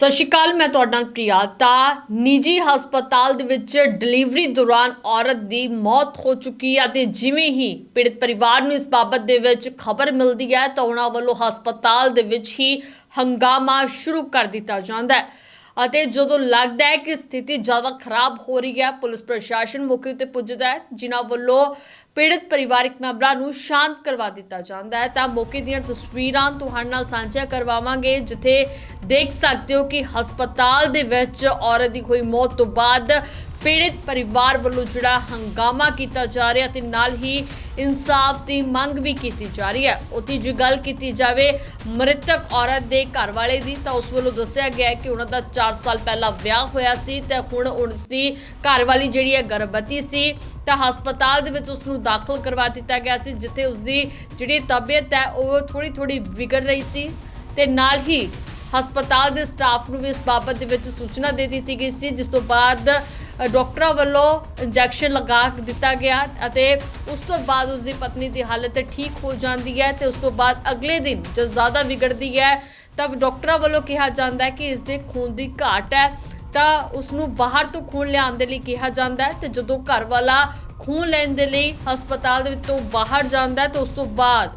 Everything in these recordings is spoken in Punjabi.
ਸਤਿ ਸ਼੍ਰੀ ਅਕਾਲ, ਮੈਂ ਤੁਹਾਡਾ ਨਾਲ ਪ੍ਰਿਆ ਤਾਂ ਨਿੱਜੀ ਹਸਪਤਾਲ ਦੇ ਵਿੱਚ ਡਿਲੀਵਰੀ ਦੌਰਾਨ ਔਰਤ ਦੀ ਮੌਤ ਹੋ ਚੁੱਕੀ ਹੈ ਤੇ ਜਿਵੇਂ ਹੀ ਪੀੜਤ ਪਰਿਵਾਰ ਨੂੰ ਇਸ ਬਾਬਤ ਦੇ ਵਿੱਚ ਖਬਰ ਮਿਲਦੀ ਹੈ ਤਾਂ ਉਹਨਾਂ ਵੱਲੋਂ ਹਸਪਤਾਲ ਦੇ ਵਿੱਚ ਹੀ ਹੰਗਾਮਾ ਸ਼ੁਰੂ ਕਰ ਦਿੱਤਾ ਜਾਂਦਾ ਹੈ। ਅਤੇ ਜਦੋਂ ਲੱਗਦਾ ਹੈ ਕਿ ਸਥਿਤੀ ਜ਼ਿਆਦਾ ਖਰਾਬ ਹੋ ਰਹੀ ਹੈ, ਪੁਲਿਸ ਪ੍ਰਸ਼ਾਸਨ ਮੌਕੇ ਤੇ ਪੁੱਜਦਾ ਹੈ, ਜਿਨ੍ਹਾਂ ਵੱਲੋਂ ਪੀੜਤ ਪਰਿਵਾਰਕ ਮੈਂਬਰਾਂ ਨੂੰ ਸ਼ਾਂਤ ਕਰਵਾ ਦਿੱਤਾ ਜਾਂਦਾ ਹੈ। ਤਾਂ ਮੌਕੇ ਦੀਆਂ ਤਸਵੀਰਾਂ ਤੁਹਾਡੇ ਨਾਲ ਸਾਂਝੀਆਂ ਕਰਵਾਵਾਂਗੇ, ਜਿੱਥੇ ਦੇਖ ਸਕਦੇ ਹੋ ਕਿ ਹਸਪਤਾਲ ਦੇ ਵਿੱਚ ਔਰਤ ਦੀ ਹੋਈ ਮੌਤ ਤੋਂ ਬਾਅਦ ਪੀੜਤ ਪਰਿਵਾਰ ਵੱਲੋਂ ਜਿਹੜਾ ਹੰਗਾਮਾ ਕੀਤਾ ਜਾ ਰਿਹਾ ਤੇ ਨਾਲ ਹੀ ਇਨਸਾਫ ਦੀ ਮੰਗ ਵੀ ਕੀਤੀ ਜਾ ਰਹੀ ਹੈ। ਉਤੀ ਜੇ ਗੱਲ ਕੀਤੀ ਜਾਵੇ ਮ੍ਰਿਤਕ ਔਰਤ ਦੇ ਘਰ ਵਾਲੇ ਦੀ, ਤਾਂ ਉਸ ਵੱਲੋਂ ਦੱਸਿਆ ਗਿਆ ਕਿ ਉਹਨਾਂ ਦਾ 4 ਸਾਲ ਪਹਿਲਾਂ ਵਿਆਹ ਹੋਇਆ ਸੀ ਤੇ ਹੁਣ ਉਸ ਦੀ ਘਰ ਵਾਲੀ ਜਿਹੜੀ ਹੈ, ਗਰਭਵਤੀ ਸੀ। ਤਾਂ ਹਸਪਤਾਲ ਦੇ ਵਿੱਚ ਉਸ ਨੂੰ ਦਾਖਲ ਕਰਵਾ ਦਿੱਤਾ ਗਿਆ ਸੀ ਜਿੱਥੇ ਉਸ ਦੀ ਜਿਹੜੀ ਤਬੀਅਤ ਹੈ ਉਹ ਥੋੜੀ ਥੋੜੀ ਵਿਗੜ ਰਹੀ ਸੀ ਤੇ ਨਾਲ ਹੀ ਹਸਪਤਾਲ ਦੇ ਸਟਾਫ ਨੂੰ ਵੀ ਇਸ ਬਾਬਤ ਦੇ ਵਿੱਚ ਸੂਚਨਾ ਦੇ ਦਿੱਤੀ ਗਈ ਸੀ ਜਿਸ ਤੋਂ ਬਾਅਦ ਅ, ਡਾਕਟਰਾਂ ਵੱਲੋਂ ਇੰਜੈਕਸ਼ਨ ਲਗਾ ਦਿੱਤਾ ਗਿਆ ਅਤੇ ਉਸ ਤੋਂ ਬਾਅਦ ਉਸ ਦੀ ਪਤਨੀ ਦੀ ਹਾਲਤ ਠੀਕ ਹੋ ਜਾਂਦੀ ਹੈ ਤੇ ਉਸ ਤੋਂ ਬਾਅਦ ਅਗਲੇ ਦਿਨ ਜਦ ਜ਼ਿਆਦਾ ਵਿਗੜਦੀ ਹੈ ਤਬ ਡਾਕਟਰਾਂ ਵੱਲੋਂ ਕਿਹਾ ਜਾਂਦਾ ਹੈ ਕਿ ਇਸ ਦੇ ਖੂਨ ਦੀ ਘਾਟ ਹੈ। ਤਾਂ ਉਸ ਨੂੰ ਬਾਹਰ ਤੋਂ ਖੂਨ ਲਿਆਉਣ ਦੇ ਲਈ ਕਿਹਾ ਜਾਂਦਾ ਹੈ ਤੇ ਜਦੋਂ ਘਰ ਵਾਲਾ ਖੂਨ ਲੈਣ ਦੇ ਲਈ ਹਸਪਤਾਲ ਦੇ ਵਿੱਚੋਂ ਬਾਹਰ ਜਾਂਦਾ ਹੈ ਤਾਂ ਉਸ ਤੋਂ ਬਾਅਦ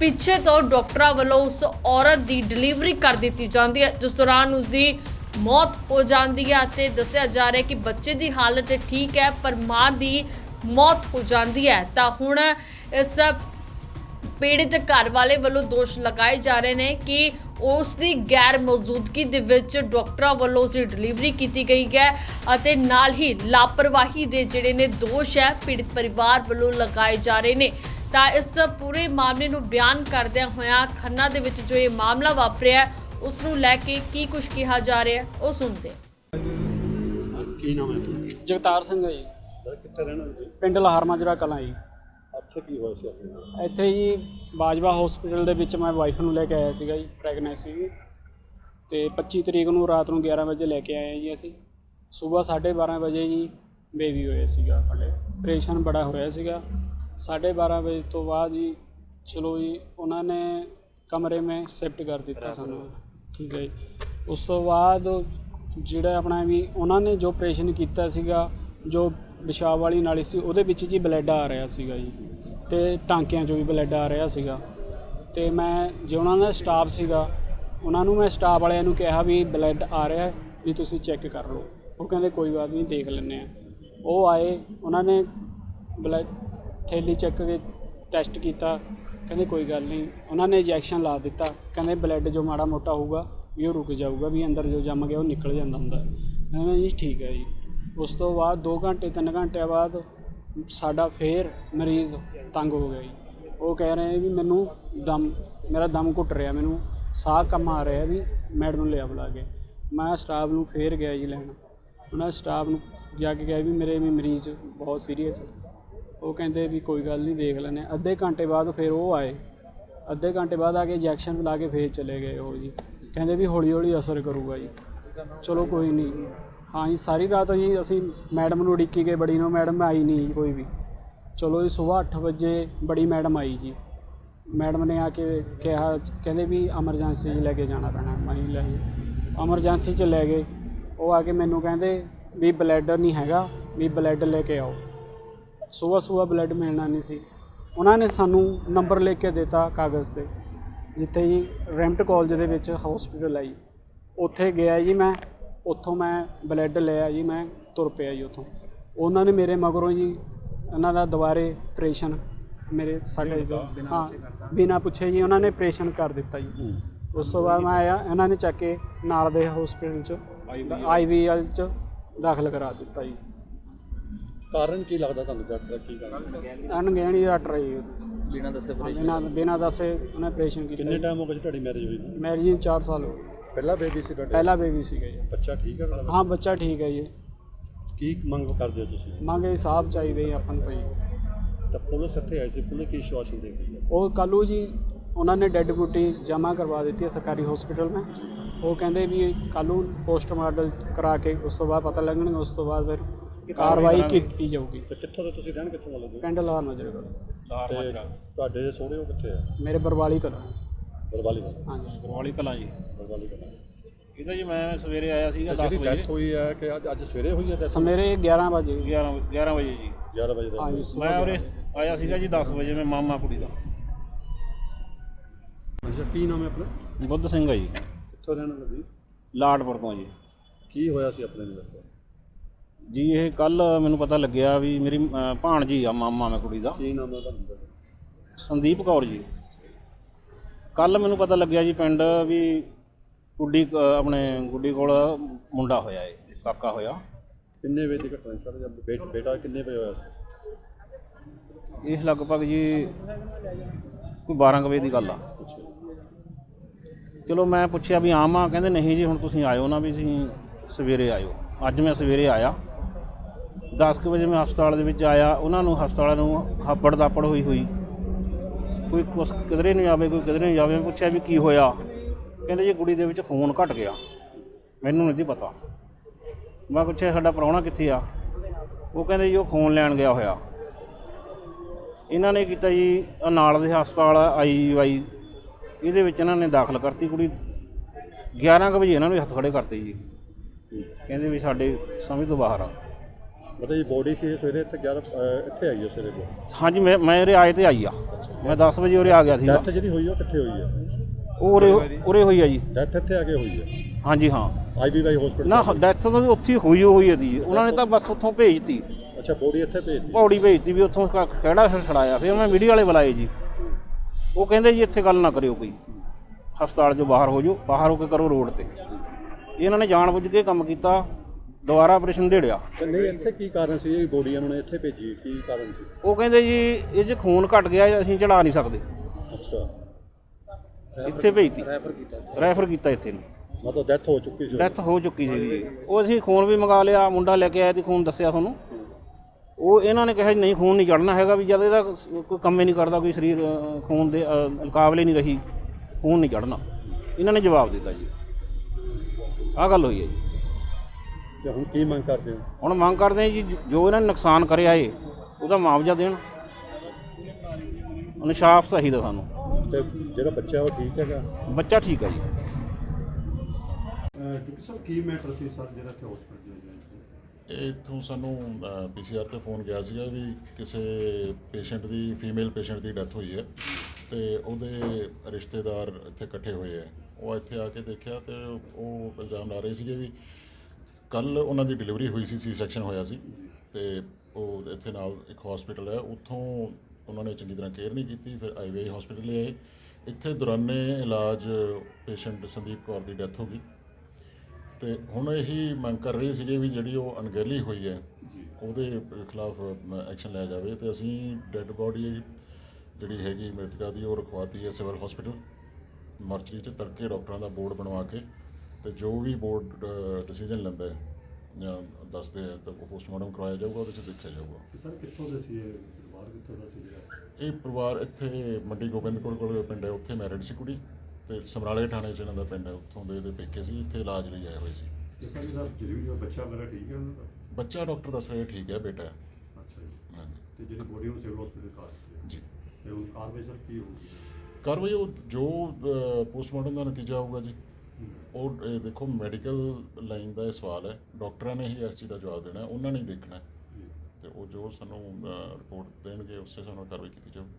ਪਿੱਛੇ ਤੋਂ ਡਾਕਟਰਾਂ ਵੱਲੋਂ ਉਸ ਔਰਤ ਦੀ ਡਿਲੀਵਰੀ ਕਰ ਦਿੱਤੀ ਜਾਂਦੀ ਹੈ, ਜਿਸ ਦੌਰਾਨ ਉਸ ਦੀ ਮੌਤ ਹੋ ਜਾਂਦੀ ਹੈ ਅਤੇ ਦੱਸਿਆ ਜਾ ਰਿਹਾ ਕਿ ਬੱਚੇ ਦੀ ਹਾਲਤ ਠੀਕ ਹੈ ਪਰ ਮਾਂ ਦੀ ਮੌਤ ਹੋ ਜਾਂਦੀ ਹੈ। ਤਾਂ ਹੁਣ ਇਸ ਪੀੜਿਤ ਘਰ ਵਾਲੇ ਵੱਲੋਂ ਦੋਸ਼ ਲਗਾਏ ਜਾ ਰਹੇ ਨੇ ਕਿ ਉਸ ਦੀ ਗੈਰ ਮੌਜੂਦਗੀ ਦੇ ਵਿੱਚ ਡਾਕਟਰਾਂ ਵੱਲੋਂ ਉਸ ਦੀ ਡਿਲੀਵਰੀ ਕੀਤੀ ਗਈ ਹੈ ਅਤੇ ਨਾਲ ਹੀ ਲਾਪਰਵਾਹੀ ਦੇ ਜਿਹੜੇ ਨੇ ਦੋਸ਼ ਹੈ ਪੀੜਿਤ ਪਰਿਵਾਰ ਵੱਲੋਂ ਲਗਾਏ ਜਾ ਰਹੇ ਨੇ ਤਾਂ ਇਸ ਪੂਰੇ ਮਾਮਲੇ ਨੂੰ ਬਿਆਨ ਕਰਦਿਆਂ ਹੋਇਆਂ ਖੰਨਾ ਦੇ ਵਿੱਚ ਜੋ ਇਹ ਮਾਮਲਾ ਵਾਪਰਿਆ ਹੈ, ਉਸ ਨੂੰ ਲੈ ਕੇ ਕੀ ਕੁਝ ਕਿਹਾ ਜਾ ਰਿਹਾ ਹੈ ਉਹ ਸੁਣਦੇ ਹਾਂ। ਕੀ ਨਾਮ ਹੈ ਤੁਹਾਡਾ? ਜਗਤਾਰ ਸਿੰਘ ਹੈ ਜੀ ਕਿੱਥੇ ਰਹਿਣਾ ਪਿੰਡ ਲਹਾਰ ਮਾਜਰਾ ਕਲਾਂ ਜੀ ਇੱਥੇ ਕੀ ਹੋਇਆ ਸੀ ਆਪਣੇ ਨਾਲ? ਇੱਥੇ ਜੀ ਬਾਜਵਾ ਹਸਪੀਟਲ ਦੇ ਵਿੱਚ ਮੈਂ ਵਾਈਫ ਨੂੰ ਲੈ ਕੇ ਆਇਆ ਸੀਗਾ ਜੀ ਪ੍ਰੈਗਨੈਂਸੀ ਦੀ ਤੇ 25 ਤਰੀਕ ਨੂੰ ਰਾਤ ਨੂੰ 11 ਵਜੇ ਲੈ ਕੇ ਆਏ ਜੀ ਅਸੀਂ। ਸਵੇਰ 12:30 ਵਜੇ ਜੀ ਬੇਬੀ ਹੋਇਆ ਸੀਗਾ ਸਾਡੇ। ਆਪਰੇਸ਼ਨ ਬੜਾ ਹੋਇਆ ਸੀਗਾ। 12:30 ਵਜੇ ਤੋਂ ਬਾਅਦ ਜੀ ਚਲੋ ਜੀ ਉਹਨਾਂ ਨੇ ਕਮਰੇ ਮੇ ਸ਼ਿਫਟ ਕਰ ਦਿੱਤਾ ਸਾਨੂੰ। ਠੀਕ ਹੈ ਜੀ। ਉਸ ਤੋਂ ਬਾਅਦ ਜਿਹੜਾ ਆਪਣਾ ਵੀ ਉਹਨਾਂ ਨੇ ਜੋ ਆਪਰੇਸ਼ਨ ਕੀਤਾ ਸੀਗਾ ਜੋ ਪਿਸ਼ਾਬ ਵਾਲੀ ਨਾਲੀ ਸੀ ਉਹਦੇ ਵਿੱਚ ਜੀ ਬਲੱਡ ਆ ਰਿਹਾ ਸੀਗਾ ਜੀ। ਤੇ ਟਾਂਕਿਆਂ 'ਚੋਂ ਵੀ ਬਲੱਡ ਆ ਰਿਹਾ ਸੀਗਾ। ਤੇ ਮੈਂ ਜੇ ਉਹਨਾਂ ਦਾ ਸਟਾਫ ਸੀਗਾ ਉਹਨਾਂ ਨੂੰ ਮੈਂ ਸਟਾਫ ਵਾਲਿਆਂ ਨੂੰ ਕਿਹਾ ਵੀ ਬਲੱਡ ਆ ਰਿਹਾ ਹੈ, ਵੀ ਤੁਸੀਂ ਚੈੱਕ ਕਰ ਲਓ। ਉਹ ਕਹਿੰਦੇ ਕੋਈ ਬਾਤ ਨਹੀਂ ਦੇਖ ਲੈਂਦੇ ਆ ਉਹ ਆਏ ਉਹਨਾਂ ਨੇ ਬਲੱਡ ਥੈਲੀ ਚੱਕ ਕੇ ਟੈਸਟ ਕੀਤਾ। ਕਹਿੰਦੇ ਕੋਈ ਗੱਲ ਨਹੀਂ। ਉਹਨਾਂ ਨੇ ਇੰਜੈਕਸ਼ਨ ਲਾ ਦਿੱਤਾ। ਕਹਿੰਦੇ ਬਲੱਡ ਜੋ ਮਾੜਾ ਮੋਟਾ ਹੋਊਗਾ ਵੀ ਉਹ ਰੁਕ ਜਾਊਗਾ ਵੀ ਅੰਦਰ ਜੋ ਜੰਮ ਗਿਆ ਉਹ ਨਿਕਲ ਜਾਂਦਾ ਹੁੰਦਾ। ਹੈ। ਮੈਂ ਜੀ ਠੀਕ ਹੈ ਜੀ। ਉਸ ਤੋਂ ਬਾਅਦ 2 ਘੰਟੇ 3 ਘੰਟਿਆਂ ਬਾਅਦ ਸਾਡਾ ਫੇਰ ਮਰੀਜ਼ ਤੰਗ ਹੋ ਗਿਆ ਜੀ। ਉਹ ਕਹਿ ਰਹੇ ਵੀ ਮੈਨੂੰ ਦਮ, ਮੇਰਾ ਦਮ ਘੁੱਟ ਰਿਹਾ, ਮੈਨੂੰ ਸਾਹ ਕੰਮ ਆ ਰਿਹਾ ਵੀ ਮੈਡਮ ਨੂੰ ਲਿਆ ਬੁਲਾ ਕੇ। ਮੈਂ ਸਟਾਫ ਨੂੰ ਫੇਰ ਗਿਆ ਜੀ ਲੈਣ। ਉਹਨਾਂ ਸਟਾਫ ਨੂੰ ਜਾ ਕੇ ਕਿਹਾ ਵੀ ਮੇਰੇ ਵੀ ਮਰੀਜ਼ ਬਹੁਤ ਸੀਰੀਅਸ ਉਹ ਕਹਿੰਦੇ ਵੀ ਕੋਈ ਗੱਲ ਨਹੀਂ, ਦੇਖ ਲੈਂਦੇ ਅੱਧੇ ਘੰਟੇ ਬਾਅਦ ਫਿਰ ਉਹ ਆਏ। ਅੱਧੇ ਘੰਟੇ ਬਾਅਦ ਆ ਕੇ ਇੰਜੈਕਸ਼ਨ ਲਾ ਕੇ ਫੇਰ ਚਲੇ ਗਏ ਉਹ ਜੀ। ਕਹਿੰਦੇ ਵੀ ਹੌਲੀ ਹੌਲੀ ਅਸਰ ਕਰੂਗਾ ਜੀ। ਚਲੋ ਕੋਈ ਨਹੀਂ। ਹਾਂ ਜੀ, ਸਾਰੀ ਰਾਤ ਜੀ ਅਸੀਂ ਮੈਡਮ ਨੂੰ ਉਡੀਕੀ ਗਏ, ਬੜੀ ਨੂੰ, ਮੈਡਮ ਆਈ ਨਹੀਂ ਜੀ ਕੋਈ ਵੀ। ਚਲੋ ਜੀ, ਸਵੇਰ 8 ਵਜੇ ਬੜੀ ਮੈਡਮ ਆਈ ਜੀ। ਮੈਡਮ ਨੇ ਆ ਕੇ ਕਿਹਾ, ਕਹਿੰਦੇ ਵੀ ਐਮਰਜੈਂਸੀ 'ਚ ਲੈ ਕੇ ਜਾਣਾ ਪੈਣਾ, ਮੈਂ ਲੈ ਐਮਰਜੈਂਸੀ 'ਚ ਲੈ ਗਏ। ਉਹ ਆ ਕੇ ਮੈਨੂੰ ਕਹਿੰਦੇ ਵੀ ਬਲੱਡ ਨਹੀਂ ਹੈਗਾ, ਵੀ ਬਲੱਡ ਲੈ ਕੇ ਆਓ। ਸਵੇਰ ਸਵੇਰ ਬਲੱਡ ਮਿਲਣਾ ਨਹੀਂ ਸੀ। ਉਹਨਾਂ ਨੇ ਸਾਨੂੰ ਨੰਬਰ ਲਿਖ ਕੇ ਦਿੱਤਾ ਕਾਗਜ਼ ਤੇ, ਜਿੱਥੇ ਜੀ ਰੈਂਪਟ ਕਾਲਜ ਦੇ ਵਿੱਚ ਹਸਪੀਟਲ ਆਈ ਉੱਥੇ ਗਿਆ ਜੀ ਮੈਂ। ਉੱਥੋਂ ਮੈਂ ਬਲੱਡ ਲਿਆ ਜੀ ਮੈਂ ਤੁਰ ਪਿਆ ਜੀ ਉੱਥੋਂ। ਉਹਨਾਂ ਨੇ ਮੇਰੇ ਮਗਰੋਂ ਜੀ ਉਹਨਾਂ ਦਾ ਦੁਬਾਰੇ ਆਪਰੇਸ਼ਨ ਮੇਰੇ ਸਾਡੇ ਹਾਂ ਬਿਨਾਂ ਪੁੱਛੇ ਜੀ ਉਹਨਾਂ ਨੇ ਆਪਰੇਸ਼ਨ ਕਰ ਦਿੱਤਾ ਜੀ। ਉਸ ਤੋਂ ਬਾਅਦ ਮੈਂ ਆਇਆ ਇਹਨਾਂ ਨੇ ਚੱਕ ਕੇ ਨਾਲ ਦੇ ਹਸਪੀਟਲ ਚ ਆਈਵੀਐਲ ਚ ਦਾਖਲ ਕਰਾ ਦਿੱਤਾ ਜੀ। ਕਾਰਨ ਕੀ ਲੱਗਦਾ ਤੁਹਾਨੂੰ ਜਦ ਦਾ ਕੀ ਕਾਰਨ ਅਣਗਹਿਣੀ ਡਾਕਟਰ ਜੀ। ਬਿਨਾਂ ਦੱਸੇ ਬਿਨਾਂ ਬਿਨਾਂ ਦੱਸੇ ਉਹਨੇ ਆਪਰੇਸ਼ਨ ਕੀਤਾ ਕਿੰਨੇ ਟਾਈਮ ਹੋ ਗਿਆ ਜੀ ਤੁਹਾਡੀ ਮੈਰਿਜ ਹੋਈ? ਮੈਰਿਜ ਨੂੰ 4 ਸਾਲ ਹੋ ਗਏ। ਪਹਿਲਾ ਬੇਬੀ ਸੀ ਤੁਹਾਡਾ? ਪਹਿਲਾ ਬੇਬੀ ਸੀਗਾ ਜੀ। ਬੱਚਾ ਠੀਕ ਹੈ ਤੁਹਾਡਾ? ਹਾਂ ਬੱਚਾ ਠੀਕ ਹੈ ਜੀ। ਕੀ ਮੰਗ ਕਰਦੇ ਹੋ ਤੁਸੀਂ? ਮੰਗੇ ਸਾਹਿਬ ਚਾਹੀਦੇ ਜੀ ਆਪਾਂ ਨੂੰ ਤਾਂ ਜੀ। ਤਾਂ ਪੁਲਿਸ ਇੱਥੇ ਆਈ ਸੀ ਪੁਲਿਸ ਕੀ ਸ਼ਵਾਸ਼ਨ ਦੇ ਗਈ ਹੈ? ਉਹ ਕੱਲ੍ਹ ਜੀ ਉਹਨਾਂ ਨੇ ਡੈੱਡ ਬੋਡੀ ਜਮ੍ਹਾਂ ਕਰਵਾ ਦਿੱਤੀ ਹੈ ਸਰਕਾਰੀ ਹਸਪੀਟਲ में ਉਹ ਕਹਿੰਦੇ ਵੀ ਕੱਲ੍ਹ ਨੂੰ ਪੋਸਟਮਾਰਟਮ ਕਰਾ ਕੇ ਉਸ ਤੋਂ ਬਾਅਦ ਪਤਾ ਲੱਗਣਗੇ ਉਸ ਤੋਂ ਬਾਅਦ ਫਿਰ ਕਾਰਵਾਈ ਕੀਤੀ ਜਾਊਗੀ। ਤੇ ਕਿੱਥੋਂ ਦੇ ਤੁਸੀਂ ਰਹਿਣ ਕਿੱਥੋਂ ਵਾਲੇ ਹੋ? ਪਿੰਡ ਲਾਹੌਰ ਨਜ਼ਰ ਕੋਲ। ਤੇ ਤੁਹਾਡੇ ਦੇ ਸਹੁਰੇ ਉਹ ਕਿੱਥੇ ਆ? ਮੇਰੇ ਬਰਵਾਲੀ ਕੋਲ। ਬਰਵਾਲੀ ਤੋਂ। ਹਾਂਜੀ। ਰਵਾਲੀ ਕਲਾਂ ਜੀ। ਬਰਵਾਲੀ ਤੋਂ ਇਹ ਤਾਂ ਜੀ ਮੈਂ ਸਵੇਰੇ ਆਇਆ ਸੀਗਾ 10 ਜਿਹੜੀ ਵਜੇ। ਡੈਥ ਹੋਈ ਹੈ ਕਿ ਅੱਜ ਅੱਜ ਸਵੇਰੇ ਹੋਈ ਹੈ death? ਸਵੇਰੇ 11 ਵਜੇ। 11 11 ਵਜੇ ਜੀ। 11 ਵਜੇ ਦਾ। ਹਾਂਜੀ ਮੈਂ ਉਰੇ ਆਇਆ ਸੀਗਾ ਜੀ 10 ਵਜੇ ਮੈਂ ਮਾਮਾ ਕੁੜੀ ਦਾ। ਅੱਛਾ ਕੀ ਨਾਮ ਹੈ ਆਪਣਾ? ਬੁੱਧ ਸਿੰਘ ਆ ਜੀ। ਕਿੱਥੋਂ ਰਹਿਣ ਵਾਲੇ ਜੀ? ਲਾਟਪੁਰ ਤੋਂ ਜੀ। ਕੀ ਹੋਇਆ ਸੀ ਆਪਣੇ ਨਾਲ ਜੀ ਇਹ ਕੱਲ ਮੈਨੂੰ ਪਤਾ ਲੱਗਿਆ ਵੀ ਮੇਰੀ ਭਾਣਜੀ ਆ ਮਾਮਾ ਮੈਂ ਕੁੜੀ ਦਾ। ਕੀ ਨਾਮ ਹੈ ਤੁਹਾਡਾ ਸੰਦੀਪ ਕੌਰ ਜੀ। ਕੱਲ ਮੈਨੂੰ ਪਤਾ ਲੱਗਿਆ ਜੀ ਪਿੰਡ ਵੀ ਗੁੱਡੀ ਆਪਣੇ ਗੁੱਡੀ ਕੋਲ ਮੁੰਡਾ ਹੋਇਆ ਏ ਕਾਕਾ ਹੋਇਆ। ਕਿੰਨੇ ਵਜੇ ਦੀ ਘਟਨਾ ਸਰ? ਜਦ ਬੇ- ਬੇਟਾ ਕਿੰਨੇ ਵਜੇ ਹੋਇਆ ਸੀ? ਇਹ ਲਗਭਗ ਜੀ ਕੋਈ 12 ਕੁ ਵਜੇ ਦੀ ਗੱਲ ਆ। ਅੱਛਾ। ਚਲੋ ਮੈਂ ਪੁੱਛਿਆ ਵੀ ਆਵਾਂ ਕਹਿੰਦੇ ਨਹੀਂ ਜੀ ਹੁਣ ਤੁਸੀਂ ਆਇਓ ਨਾ ਵੀ ਤੁਸੀਂ ਸਵੇਰੇ ਆਇਓ। ਅੱਜ ਮੈਂ ਸਵੇਰੇ ਆਇਆ। 10 ਕੁ ਵਜੇ ਮੈਂ ਹਸਪਤਾਲ ਦੇ ਵਿੱਚ ਆਇਆ। ਉਹਨਾਂ ਨੂੰ ਹਸਪਤਾਲ ਨੂੰ ਹੱਬੜ ਦਾਪੜ ਹੋਈ ਹੋਈ ਕੋਈ ਕੁਛ ਕਿਧਰੇ ਨਹੀਂ ਆਵੇ ਕੋਈ ਕਿਧਰੇ ਨਹੀਂ ਜਾਵੇ ਮੈਂ ਪੁੱਛਿਆ ਵੀ ਕੀ ਹੋਇਆ। ਕਹਿੰਦੇ ਜੀ ਕੁੜੀ ਦੇ ਵਿੱਚ ਖੂਨ ਘਟ ਗਿਆ। ਮੈਨੂੰ ਨਹੀਂ ਸੀ ਪਤਾ। ਮੈਂ ਪੁੱਛਿਆ, ਸਾਡਾ ਪ੍ਰਾਹੁਣਾ ਕਿੱਥੇ ਆ? ਉਹ ਕਹਿੰਦੇ ਜੀ, ਉਹ ਖੂਨ ਲੈਣ ਗਿਆ ਹੋਇਆ। ਇਹਨਾਂ ਨੇ ਕੀਤਾ ਜੀ ਆਹ ਨਾਲ ਦੇ ਹਸਪਤਾਲ ਆਈਵਾਈ ਇਹਦੇ ਵਿੱਚ ਇਹਨਾਂ ਨੇ ਦਾਖਲ ਕਰਤੀ ਕੁੜੀ। 11 ਕੁ ਵਜੇ ਇਹਨਾਂ ਨੂੰ ਹੱਥ ਖੜੇ ਕਰਤੇ ਜੀ। ਕਹਿੰਦੇ ਵੀ ਸਾਡੇ ਸਮਝ ਤੋਂ ਬਾਹਰ ਆ। ਮਤਲਬ ਇਹ ਬੋਡੀ ਸੀ ਇਹ ਸਵੇਰੇ ਇੱਥੇ 11 ਅਹ, ਇੱਥੇ ਆਈ ਹੈ ਸਵੇਰੇ ਬੋਡੀ। ਹਾਂਜੀ ਮੈਂ ਮੈਂ ਉਰੇ ਆਏ ਤੇ ਆਈ ਆ। ਮੈਂ 10 ਵਜੇ ਉਰੇ ਆ ਗਿਆ ਸੀਗਾ। ਡੈਥ ਜਿਹੜੀ ਹੋਈ ਉਹ ਕਿੱਥੇ ਹੋਈ ਹੈ ਉਹ ਉਰੇ ਉਰੇ ਹੋਈ ਆ ਜੀ। ਡੈਥ ਇੱਥੇ ਆ ਕੇ ਹੋਈ ਹੈ ਹਾਂਜੀ ਹਾਂ। ਆਈਬੀਵਾਈ ਹਸਪੀਟਲ ਨਾ ਡੈਥ ਤਾਂ ਵੀ ਉੱਥੇ ਹੀ ਹੋਈ ਹੋਈ ਆ ਜੀ। ਉਹਨਾਂ ਨੇ ਤਾਂ ਬਸ ਉੱਥੋਂ ਭੇਜਤੀ। ਅੱਛਾ ਬੋਡੀ ਇੱਥੇ ਭੇਜ ਪੌੜੀ ਭੇਜਤੀ ਵੀ ਉੱਥੋਂ ਖ- ਖਹਿੜਾ ਛੜਾਇਆ। ਫਿਰ ਮੈਂ ਮੀਡੀਆ ਵਾਲੇ ਬੁਲਾਏ ਜੀ। ਉਹ ਕਹਿੰਦੇ ਜੀ ਇੱਥੇ ਗੱਲ ਨਾ ਕਰਿਓ ਕੋਈ। ਹਸਪਤਾਲ 'ਚੋਂ ਬਾਹਰ ਹੋ ਜਾਓ ਬਾਹਰ ਹੋ ਕੇ ਕਰੋ ਰੋਡ ਤੇ। ਇਹਨਾਂ ਨੇ ਜਾਣਬੁੱਝ ਕੇ ਕੰਮ ਕੀਤਾ। ਦੁਬਾਰਾ ਆਪਰੇਸ਼ਨ ਦੇੜਿਆ। ਤੇ ਨਹੀਂ ਇੱਥੇ ਕੀ ਕਾਰਨ ਸੀ? ਇਹ ਬੋਡੀ ਉਹਨਾਂ ਨੇ ਇੱਥੇ ਭੇਜੀ ਕੀ ਕਾਰਨ ਸੀ? ਉਹ ਕਹਿੰਦੇ ਜੀ ਇਹ 'ਚ ਖੂਨ ਘਟ ਗਿਆ ਅਸੀਂ ਚੜਾ ਨਹੀਂ ਸਕਦੇ। ਅੱਛਾ। ਇੱਥੇ ਭੇਜਤੀ। ਰੈਫਰ ਕੀਤਾ ਰੈਫਰ ਕੀਤਾ ਇੱਥੇ ਨੂੰ। ਮਤਲਬ ਡੈਥ ਹੋ ਚੁੱਕੀ ਸੀ ਡੈਥ ਹੋ ਚੁੱਕੀ ਸੀ ਜੀ। ਉਹ ਅਸੀਂ ਖੂਨ ਵੀ ਮੰਗਾ ਲਿਆ ਮੁੰਡਾ ਲੈ ਕੇ ਆਇਆ ਤੇ ਖੂਨ ਦੱਸਿਆ ਤੁਹਾਨੂੰ। ਉਹ ਇਹਨਾਂ ਨੇ ਕਿਹਾ ਜੀ ਨਹੀਂ ਖੂਨ ਨਹੀਂ ਚੜਨਾ ਹੈਗਾ ਵੀ ਜਦ ਇਹਦਾ ਕੋਈ ਕੰਮ ਹੀ ਨਹੀਂ ਕਰਦਾ ਕੋਈ ਸਰੀਰ ਖੂਨ ਦੇ ਮੁਕਾਬਲੇ ਨਹੀਂ ਰਹੀ ਖੂਨ ਨਹੀਂ ਚੜਨਾ ਇਹਨਾਂ ਨੇ ਜਵਾਬ ਦਿੱਤਾ ਜੀ। ਆਹ ਗੱਲ ਹੋਈ ਹੈ ਜੀ। ਤੇ ਹੁਣ ਕੀ ਮੰਗ ਕਰਦੇ ਹੋ? ਹੁਣ ਮੰਗ ਕਰਦੇ ਜੀ ਜੋ ਇਹਨਾਂ ਨੇ ਨੁਕਸਾਨ ਕਰਿਆ ਏ ਉਹਦਾ ਮੁਆਵਜ਼ਾ ਦੇਣ। ਇਨਸਾਫ ਚਾਹੀਦਾ ਸਾਨੂੰ। ਤੇ ਜਿਹੜਾ ਬੱਚਾ ਉਹ ਠੀਕ ਹੈਗਾ? ਬੱਚਾ ਠੀਕ ਹੈ ਜੀ। ਕਿਉਂਕਿ ਸਰ ਕੀ ਮੈਟਰ ਸੀ ਸਰ ਜਿਹੜਾ ਇੱਥੇ ਹਸਪੀਟਲ ਇਹ ਇੱਥੋਂ ਸਾਨੂੰ ਪੀਸੀਆਰ ਤੇ ਫੋਨ ਗਿਆ ਸੀਗਾ ਵੀ ਕਿਸੇ ਪੇਸ਼ੈਂਟ ਦੀ ਫੀਮੇਲ ਪੇਸ਼ੈਂਟ ਦੀ ਡੈਥ ਹੋਈ ਹੈ ਤੇ ਉਹਦੇ ਰਿਸ਼ਤੇਦਾਰ ਇੱਥੇ ਇਕੱਠੇ ਹੋਏ ਆ ਉਹ ਇੱਥੇ ਆ ਕੇ ਦੇਖਿਆ ਤੇ ਉਹ ਇਲਜ਼ਾਮ ਲਾ ਰਹੇ ਸੀਗੇ ਵੀ ਕੱਲ ਉਹਨਾਂ ਦੀ ਡਿਲੀਵਰੀ ਹੋਈ ਸੀ ਸੀ ਸੈਕਸ਼ਨ ਹੋਇਆ ਸੀ ਤੇ ਉਹ ਇੱਥੇ ਨਾਲ ਇੱਕ ਹਸਪੀਟਲ ਹੈ। ਉੱਥੋਂ ਉਹਨਾਂ ਨੇ ਚੰਗੀ ਤਰ੍ਹਾਂ ਕੇਅਰ ਨਹੀਂ ਕੀਤੀ, ਫਿਰ ਆਈਵੇ ਹਸਪੀਟਲ ਲਿਆਏ ਇੱਥੇ ਦੌਰਾਨੇ ਇਲਾਜ ਪੇਸ਼ੈਂਟ ਸੰਦੀਪ ਕੌਰ ਦੀ ਡੈਥ ਹੋ ਗਈ। ਤੇ ਹੁਣ ਇਹੀ ਮੰਗ ਕਰ ਰਹੇ ਸੀਗੇ ਵੀ ਜਿਹੜੀ ਉਹ ਅਣਗਹਿਲੀ ਹੋਈ ਹੈ, ਉਹਦੇ ਖਿਲਾਫ ਐਕਸ਼ਨ ਲਿਆ ਜਾਵੇ ਤੇ ਅਸੀਂ ਡੈੱਡ ਬੋਡੀ ਜਿਹੜੀ ਹੈਗੀ ਮ੍ਰਿਤਕਾ ਦੀ ਉਹ ਰਖਵਾਤੀ ਹੈ ਸਿਵਲ ਹਸਪੀਟਲ ਮਰਚਰੀ 'ਚ ਤੜਕੇ ਡਾਕਟਰਾਂ ਦਾ ਬੋਰਡ ਬਣਵਾ ਕੇ ਤੇ ਜੋ ਵੀ ਬੋਰਡ ਡਿਸੀਜਨ ਲੈਂਦਾ ਹੈ ਜਾਂ ਦੱਸਦੇ ਆ ਤਾਂ ਉਹ ਪੋਸਟਮਾਰਟਮ ਕਰਵਾਇਆ ਜਾਊਗਾ ਉਹਦੇ 'ਚ ਦੇਖਿਆ ਜਾਊਗਾ। ਸਰ ਕਿੱਥੋਂ ਦੇ ਸੀ ਇਹ ਪਰਿਵਾਰ ਕਿੱਥੋਂ ਦਾ ਸੀ ਜਿਹੜਾ? ਇਹ ਪਰਿਵਾਰ ਇੱਥੇ ਮੰਡੀ ਗੋਬਿੰਦਪੁਰ ਕੋਲ ਪਿੰਡ ਹੈ ਉੱਥੇ ਮੈਰਿਡ ਸੀ ਕੁੜੀ ਤੇ ਸਮਰਾਲੇ ਥਾਣੇ 'ਚ ਇਹਨਾਂ ਦਾ ਪਿੰਡ ਹੈ ਉੱਥੋਂ ਦੇ ਇਹਦੇ ਪੇਕੇ ਸੀ ਇੱਥੇ ਇਲਾਜ ਲਈ ਆਏ ਹੋਏ ਸੀ। ਤੇ ਸਰ ਜਿਹੜਾ ਜਿਹੜੀ ਉਹ ਬੱਚਾ ਮੇਰਾ ਠੀਕ ਹੈ ਉਹਨਾਂ ਦਾ? ਬੱਚਾ ਡਾਕਟਰ ਦੱਸ ਰਿਹਾ ਠੀਕ ਹੈ ਬੇਟਾ ਹੈ। ਅੱਛਾ ਜੀ। ਹਾਂਜੀ। ਤੇ ਜਿਹੜੀ ਬੋਡੀ ਨੂੰ ਸਿਵਲ ਹਸਪੀਟਲ ਕਾਰ ਜੀ। ਤੇ ਹੁਣ ਕਾਰਵਾਈ ਸਰ ਕੀ ਹੋਊਗੀ? ਕਾਰਵਾਈ ਉਹ ਜੋ ਪੋਸਟਮਾਰਟਮ ਦਾ ਨਤੀਜਾ ਆਊਗਾ ਜੀ। ਉਹ ਇਹ ਦੇਖੋ ਮੈਡੀਕਲ ਲਾਈਨ ਦਾ ਇਹ ਸਵਾਲ ਹੈ ਡਾਕਟਰਾਂ ਨੇ ਹੀ ਇਸ ਚੀਜ਼ ਦਾ ਜਵਾਬ ਦੇਣਾ ਹੈ, ਉਹਨਾਂ ਨੇ ਹੀ ਦੇਖਣਾ ਹੈ। ਤੇ ਉਹ ਜੋ ਸਾਨੂੰ ਰਿਪੋਰਟ ਦੇਣਗੇ ਉਸੇ ਹਿਸਾਬ ਕਾਰਵਾਈ ਕੀਤੀ ਜਾਊਗੀ